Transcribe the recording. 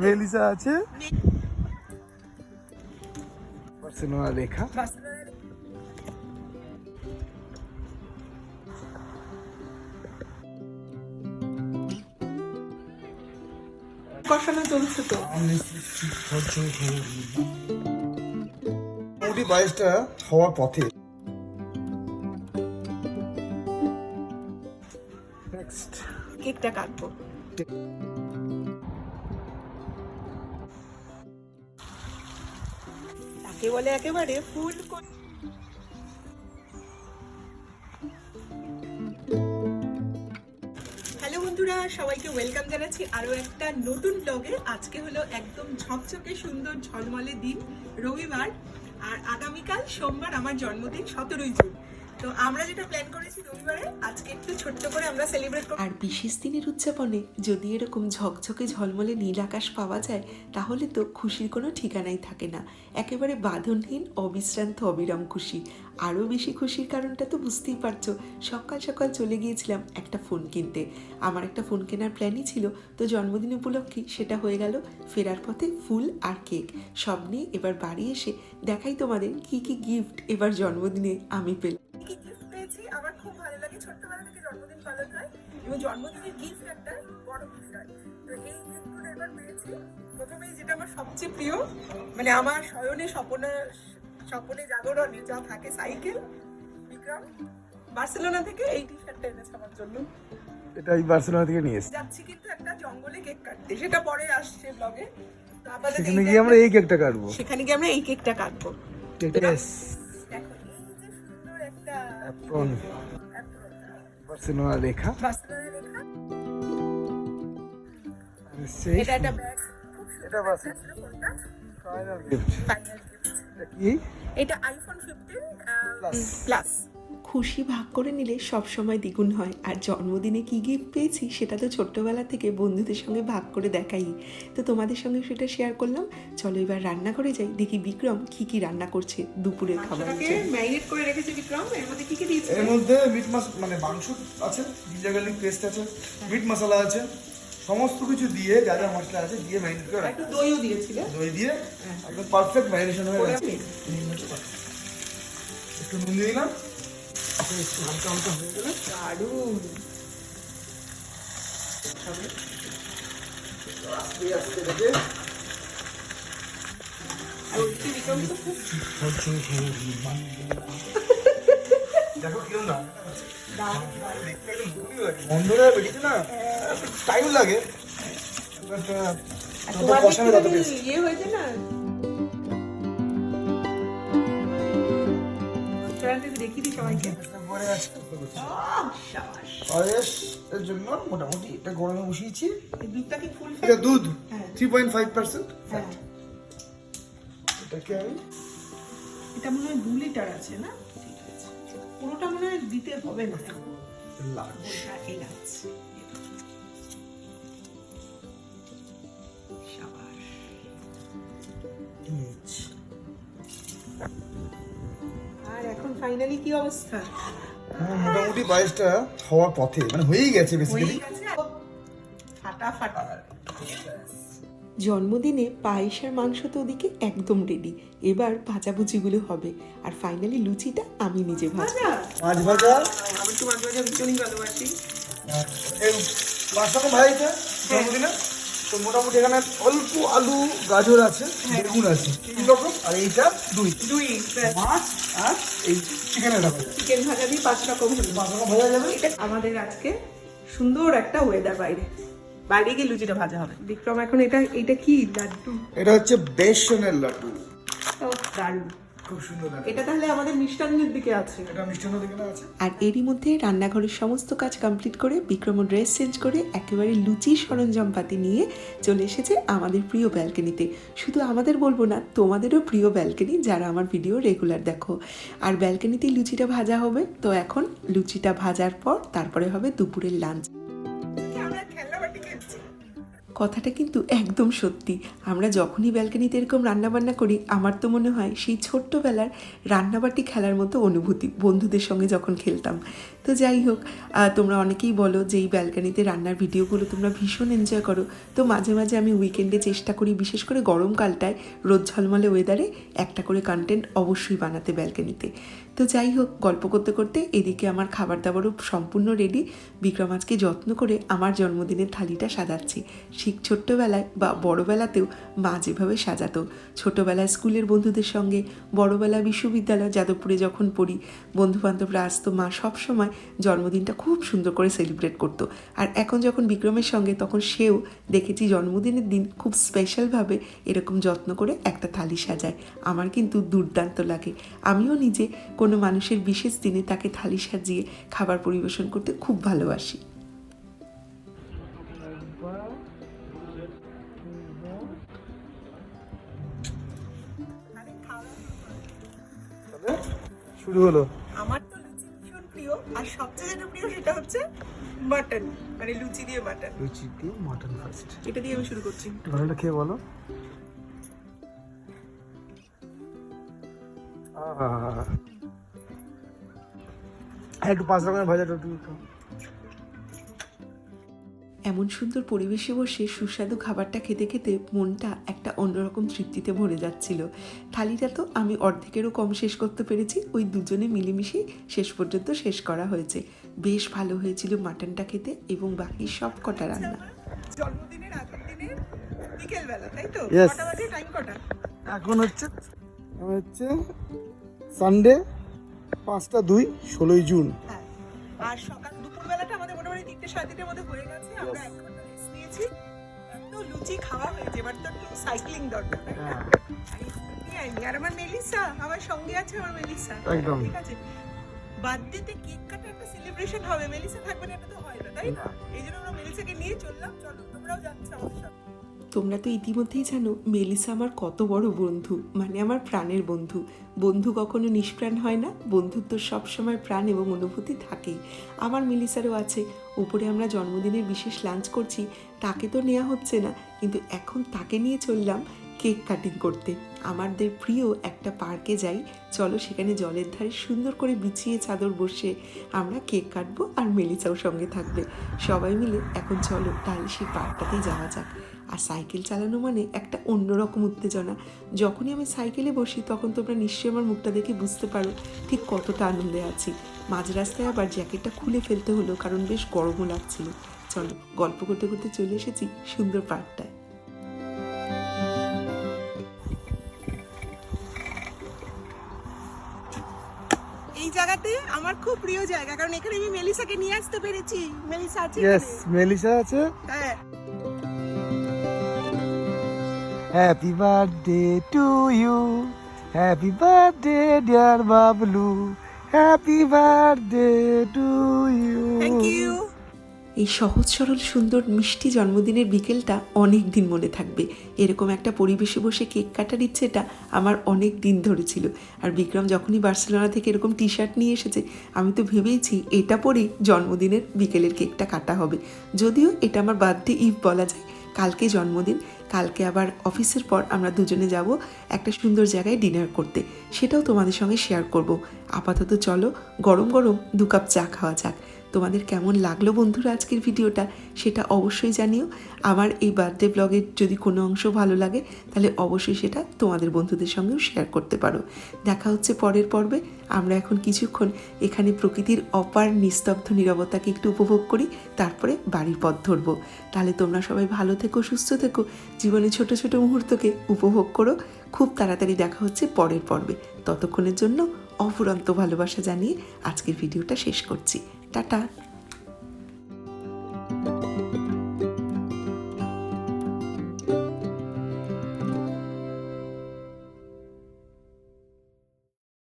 Melissa আছে? Barcelona লেখা। কষানো চলছে তো। মোটামুটি বাইশটা হওয়ার পথে। নেক্সট কেকটা কাটবো। তাকে বলে একেবারে? ফুল কো- হ্যালো বন্ধুরা, সবাইকে ওয়েলকাম জানাচ্ছি আরও একটা নতুন ব্লগে আজকে হলো একদম ঝকঝকে সুন্দর ঝলমলে দিন, রবিবার। আর আগামীকাল সোমবার আমার জন্মদিন, সতেরোই জুন। তো আমরা যেটা প্ল্যান করেছি রবিবারে, আজকে একটু ছোট্ট করে আমরা সেলিব্রেট করব। আর বিশেষ দিনের উদযাপনে যদি এরকম ঝকঝকে ঝলমলে নীল আকাশ পাওয়া যায়, তাহলে তো খুশির কোনো ঠিকানাই থাকে না। একেবারে বাঁধনহীন, অবিশ্রান্ত, অবিরাম খুশি। আরও বেশি খুশির কারণটা তো বুঝতেই পারছ, সকাল সকাল চলে গিয়েছিলাম একটা ফোন কিনতে। আমার একটা ফোন কেনার প্ল্যানই ছিল, তো জন্মদিন উপলক্ষে সেটা হয়ে গেল ফেরার পথে ফুল আর কেক। সব নিয়ে এবার বাড়ি এসে দেখাই তোমাদের কি কি গিফট এবার জন্মদিনে আমি পেলাম। এবং জন্মদিনের গিফট একটা বড় গিফট তো এই গিফটগুলো এবার পেয়েছি। প্রথমেই যেটা আমার সবচেয়ে প্রিয় মানে আমার শয়নে স্বপ্নে স্বপ্নে জাগরণে যা থাকে সাইকেল বিক্রম বার্সেলোনা থেকে এই টি শার্টটা এনেছে আমার জন্য। এটা এই বার্সেলোনা থেকে নিয়ে এসেছি। যাচ্ছি কিন্তু একটা জঙ্গলে কেক কাটতে। সেটা পরে আসছে ব্লগে সেখানে গিয়ে আমরা এই কেকটা কাটবো। সেখানে গিয়ে আমরা এই কেকটা কাটবো। সুন্দর একটা Apron, apron। বার্সেলোনা লেখা। এটা এটা কি? এটা আইফোন ফিফটিন প্লাস খুশি ভাগ করে নিলে সব সময় দ্বিগুণ হয়। আর জন্মদিনে কি গিফট পেয়েছি সেটা তো ছোট্টবেলা থেকে বন্ধুদের সঙ্গে ভাগ করে দেখাই। তো তোমাদের সঙ্গে সেটা শেয়ার করলাম। চলো এবার রান্না করে যাই। দেখি বিক্রম কি কি রান্না করছে দুপুরের ম্যারিনেট করে রেখেছে বিক্রম। এর মধ্যে কি কি দিয়েছে? এর মধ্যে মিট মাস মানে মাংস আছে জিঞ্জার গার্লিক পেস্ট আছে মিট মশলা আছে সমস্ত কিছু দিয়ে যা যা মশলা আছে দিয়ে ম্যারিনেট করে একটু দইও দিয়েছিল? দই দিয়ে একদম পারফেক্ট ম্যারিনেশন হয়ে গেছে। একটু নুন দিয়ে দিলাম। এখন একটু হালকা হালকা হয়ে গেলে দারুণ আস্তে আস্তে দেখো কিরম না বন্ধুরা বেরিয়েছে না টাইম লাগে uh। ইয়ে হয়েছে না দেখি সবাইকে। পরে এর জন্য মোটামুটি এটা গরমে বসিয়েছি। এই দুধটা কি ফুল এটা দুধ হ্যাঁ। থ্রি পয়েন্ট ফাইভ পার্সেন্ট হ্যাঁ। এটাকে আমি এটা মনে হয় দু লিটার আছে না? ঠিক আছে। পুরোটা মনে হয় দিতে হবে না। গোটা ফাইনালি কি অবস্থা? হ্যাঁ, মোটামুটি বাইশটা হওয়ার পথে মানে হয়েই গেছে হয়ে বেসিক্যালি ফাটাফাটি। জন্মদিনে পায়েস আর মাংস তো ওদিকে একদম রেডি এবার ভাজাভুজিগুলো হবে আর ফাইনালি লুচিটা আমি নিজে ভাজবো। ভাজা? মাছ ভাজা? আমি একটু মাছ ভাজা ভীষণই ভালোবাসি। এই মাছ ভাজাইতে জন্মদিনে? তো মোটামুটি এখানে অল্প আলু গাজর আছে বেগুন আছে তিন রকম আর এইটা দুই। দুই মাছ আর এই চিকেনের ভাজা। চিকেন ভাজা দিয়ে পাঁচ রকম পাঁচ রকম ভাজা যাবে। আমাদের আজকে সুন্দর একটা ওয়েদার বাইরে। বাইরে গিয়ে লুচিটা ভাজা হবে। বিক্রম এখন এটা এটা কি লাড্ডু? এটা হচ্ছে বেসনের লাড্ডু। ও দারুণ। খুব সুন্দর লাড্ডু এটা তাহলে আমাদের মিষ্টান্নের দিকে আছে। এটা মিষ্টান্ন দিকে না আছে? আর এরই মধ্যে রান্নাঘরের সমস্ত কাজ কমপ্লিট করে বিক্রম ড্রেস চেঞ্জ করে একেবারে লুচির সরঞ্জামপাতি নিয়ে চলে এসেছে আমাদের প্রিয় ব্যালকনিতে। শুধু আমাদের বলব না তোমাদেরও প্রিয় ব্যালকনি যারা আমার ভিডিও রেগুলার দেখো। আর ব্যালকনিতেই লুচিটা ভাজা হবে তো এখন লুচিটা ভাজার পর তারপরে হবে দুপুরের লাঞ্চ কথাটা কিন্তু একদম সত্যি। আমরা যখনই ব্যালকানিতে এরকম রান্নাবান্না করি, আমার তো মনে হয় সেই ছোট্টবেলার রান্নাবাটি খেলার মতো অনুভূতি বন্ধুদের সঙ্গে যখন খেলতাম। তো যাই হোক তোমরা অনেকেই বলো যে এই ব্যালকানিতে রান্নার ভিডিওগুলো তোমরা ভীষণ এনজয় করো। তো মাঝে মাঝে আমি উইকেন্ডে চেষ্টা করি বিশেষ করে গরমকালটায় রোদ ঝলমলে ওয়েদারে একটা করে কন্টেন্ট অবশ্যই বানাতে ব্যালকানিতে। তো যাই হোক, গল্প করতে করতে এদিকে আমার খাবার দাবারও সম্পূর্ণ রেডি বিক্রম আজকে যত্ন করে আমার জন্মদিনের থালিটা সাজাচ্ছি। ঠিক ছোট্টবেলায় বা বড়বেলাতেও মা যেভাবে সাজাতো। ছোটবেলায় স্কুলের বন্ধুদের সঙ্গে, বড়বেলা বিশ্ববিদ্যালয় যাদবপুরে যখন পড়ি, বন্ধুবান্ধবরা আসতো, মা সবসময় জন্মদিনটা খুব সুন্দর করে সেলিব্রেট করতো। আর এখন যখন বিক্রমের সঙ্গে, তখন সেও দেখেছি জন্মদিনের দিন খুব স্পেশালভাবে এরকম যত্ন করে একটা থালি সাজায়। আমার কিন্তু দুর্দান্ত লাগে। আমিও নিজে কোনো মানুষের বিশেষ দিনে তাকে থালি সাজিয়ে খাবার পরিবেশন করতে খুব ভালোবাসি। শুরু হলো। আমার তো লুচি ভীষণ প্রিয় আর সবচেয়ে যেটা প্রিয় সেটা হচ্ছে মাটন মানে লুচি দিয়ে মাটন লুচি দিয়ে মাটন ফার্স্ট এটা দিয়ে আমি শুরু করছি। ভালোটা খেয়ে বলো। আহা। একটু পাঁচ রকমের একটু একটু। এমন সুন্দর পরিবেশে বসে সুস্বাদু খাবারটা খেতে খেতে মনটা একটা অন্যরকম তৃপ্তিতে ভরে যাচ্ছিল। থালিটা তো আমি অর্ধেকেরও কম শেষ করতে পেরেছি ওই দুজনে মিলেমিশে শেষ পর্যন্ত শেষ করা হয়েছে। বেশ ভালো হয়েছিল মাটনটা খেতে এবং বাকি সব কটা রান্না। জন্মদিনের আগের দিনের বিকেল তাই তো? Yes. কটা বাজে? টাইম কটা? এখন হচ্ছে এখন হচ্ছে সানডে পাঁচটা দুই ষোলোই জুন। হ্যাঁ। আর সকাল আমাদের মোটামুটি তিনটে সাড়ে তিনটের মধ্যে হয়ে গেছে। আমরা এক ঘণ্টা রেস্ট নিয়েছি। এত লুচি খাওয়া হয়েছে এবার তো একটু সাইক্লিং দরকার? হ্যাঁ। আর আমার মেলিসা আমার সঙ্গে আছে আমার মেলিসা। একদম। ঠিক আছে? বার্থডেতে কেক কাটা একটা সেলিব্রেশন হবে মেলিসা থাকবে না এটা তো হয় না তাই না? এই জন্য আমরা মেলিসাকে নিয়ে চললাম। চলো তোমরাও যাচ্ছ তোমরা তো ইতিমধ্যেই জানো, মেলিসা আমার কত বড় বন্ধু মানে আমার প্রাণের বন্ধু। বন্ধু কখনো নিষ্প্রাণ হয় না, বন্ধুত্ব সবসময় প্রাণ এবং অনুভূতি থাকেই। আমার মেলিসারও আছে, উপরে আমরা জন্মদিনের বিশেষ লাঞ্চ করছি, তাকে তো নেওয়া হচ্ছে না, কিন্তু এখন তাকে নিয়ে চললাম কেক কাটিং করতে। আমাদের প্রিয় একটা পার্কে যাই, চলো সেখানে জলের ধারে সুন্দর করে বিছিয়ে চাদর বসে আমরা কেক কাটবো আর মেলিসাও সঙ্গে থাকবে। সবাই মিলে এখন চলো তাহলে সেই পার্কটাতেই যাওয়া যাক। আর সাইকেল চালানো মানে একটা অন্যরকম উত্তেজনা। যখনই আমি সাইকেলে বসি তখন তোমরা নিশ্চয়ই আমার মুখটা দেখে বুঝতে পারো ঠিক কতটা আনন্দে আছি। মাঝ রাস্তায় আবার জ্যাকেটটা খুলে ফেলতে হলো কারণ বেশ গরমও লাগছিল। চলো গল্প করতে করতে চলে এসেছি সুন্দর পার্কটায়। এই জায়গাতে আমার খুব প্রিয় জায়গা কারণ এখানে আমি মেলিসাকে নিয়ে আসতে পেরেছি। মেলিসা আছে ইয়েস মেলিসা আছে। হ্যাঁ। Happy birthday to you happy birthday dear Bablu happy birthday to you এই সহজ সরল সুন্দর মিষ্টি জন্মদিনের বিকেলটা অনেক দিন মনে থাকবে। এরকম একটা পরিবেশে বসে কেক কাটার ইচ্ছেটা আমার অনেক দিন ধরে ছিল। আর বিক্রম যখনই বার্সেলোনা থেকে এরকম টি শার্ট নিয়ে এসেছে আমি তো ভেবেইছি এটা পরেই জন্মদিনের বিকেলের কেকটা কাটা হবে। যদিও এটা আমার বার্থডে ইভ বলা যায় কালকে জন্মদিন কালকে আবার অফিসের পর আমরা দুজনে যাব একটা সুন্দর জায়গায় ডিনার করতে। সেটাও তোমাদের সঙ্গে শেয়ার করব। আপাতত চলো গরম গরম দু কাপ চা খাওয়া যাক। তোমাদের কেমন লাগল বন্ধুরা আজকের ভিডিওটা সেটা অবশ্যই জানিও। আমার এই বার্থডে ব্লগের যদি কোনো অংশ ভালো লাগে, তাহলে অবশ্যই সেটা তোমাদের বন্ধুদের সঙ্গেও শেয়ার করতে পারো। দেখা হচ্ছে পরের পর্বে। আমরা এখন কিছুক্ষণ এখানে প্রকৃতির অপার নিস্তব্ধ নিরবতাকে একটু উপভোগ করি, তারপরে বাড়ির পথ ধরবো। তাহলে তোমরা সবাই ভালো থেকো, সুস্থ থেকো। জীবনে ছোট ছোট মুহূর্তকে উপভোগ করো। খুব তাড়াতাড়ি দেখা হচ্ছে পরের পর্বে। ততক্ষণের জন্য অফুরন্ত ভালোবাসা জানিয়ে আজকের ভিডিওটা শেষ করছি। টাটা।